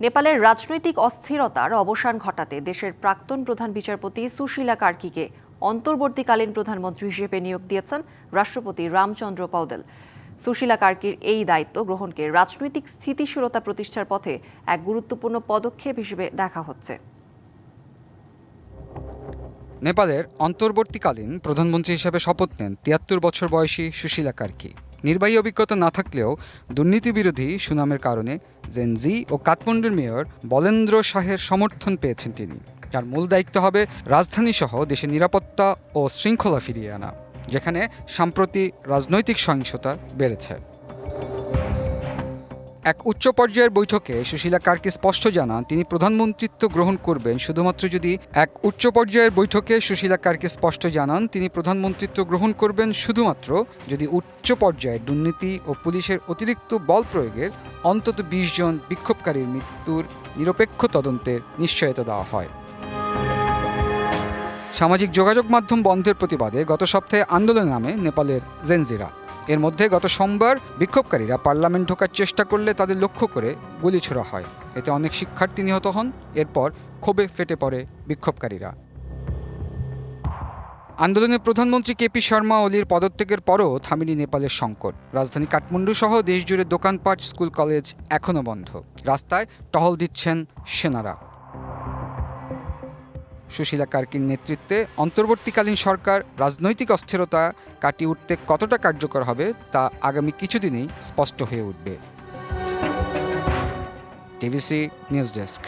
নেপালের রাজনৈতিক অস্থিরতার অবসান ঘটাতে দেশের প্রাক্তন প্রধান বিচারপতি সুশীলা কার্কিকে অন্তর্বর্তীকালীন প্রধানমন্ত্রী হিসেবে নিয়োগ দিয়েছেন রাষ্ট্রপতি রামচন্দ্র পৌদেল সুশীলা কার্কির এই দায়িত্ব গ্রহণকে রাজনৈতিক স্থিতিশীলতা প্রতিষ্ঠার পথে এক গুরুত্বপূর্ণ পদক্ষেপ হিসেবে দেখা হচ্ছে। নেপালের অন্তর্বর্তীকালীন প্রধানমন্ত্রী হিসেবে শপথ নেন তিয়াত্তর বছর বয়সী সুশীলা কার্কি। নির্বাহী অভিজ্ঞতা না থাকলেও দুর্নীতি বিরোধী সুনামের কারণে জেনজি ও কাঠমান্ডুর মেয়র বলেন্দ্র শাহের সমর্থন পেয়েছেন তিনি। তার মূল দায়িত্ব হবে রাজধানী সহ দেশের নিরাপত্তা ও শৃঙ্খলা ফিরিয়ে আনা, যেখানে সাম্প্রতি রাজনৈতিক সহিংসতা বেড়েছে। এক উচ্চ পর্যায়ের বৈঠকে সুশীলা কার্কে স্পষ্ট জানান, তিনি প্রধানমন্ত্রিত্ব গ্রহণ করবেন। শুধুমাত্র যদি এক উচ্চ পর্যায়ের বৈঠকে সুশীলা কার্কে স্পষ্ট জানান, তিনি প্রধানমন্ত্রিত্ব গ্রহণ করবেন শুধুমাত্র যদি উচ্চ পর্যায়ে দুর্নীতি ও পুলিশের অতিরিক্ত বল প্রয়োগের অন্তত বিশ জন বিক্ষোভকারীর মৃত্যুর নিরপেক্ষ তদন্তের নিশ্চয়তা দেওয়া হয়। সামাজিক যোগাযোগ মাধ্যম বন্ধের প্রতিবাদে গত সপ্তাহে আন্দোলন নামে নেপালের জেনজিরা। এর মধ্যে গত সোমবার বিক্ষোভকারীরা পার্লামেন্ট ঢোকার চেষ্টা করলে তাদের লক্ষ্য করে গুলি ছোড়া হয়। এতে অনেক শিক্ষার্থী নিহত হন, এরপর ক্ষোভে ফেটে পড়ে বিক্ষোভকারীরা। আন্দোলনে প্রধানমন্ত্রী কেপি শর্মা ওলির পদত্যাগের পরও থামিনি নেপালের সংকট। রাজধানী কাঠমান্ডু সহ দেশজুড়ে দোকানপাট, স্কুল, কলেজ এখনও বন্ধ। রাস্তায় টহল দিচ্ছেন সেনারা। সুশীলা কার্কির নেতৃত্বে অন্তর্বর্তীকালীন সরকার রাজনৈতিক অস্থিরতা কাটিয়ে উঠতে কতটা কার্যকর হবে তা আগামী কিছুদিনেই স্পষ্ট হয়ে উঠবে। TVC news desk.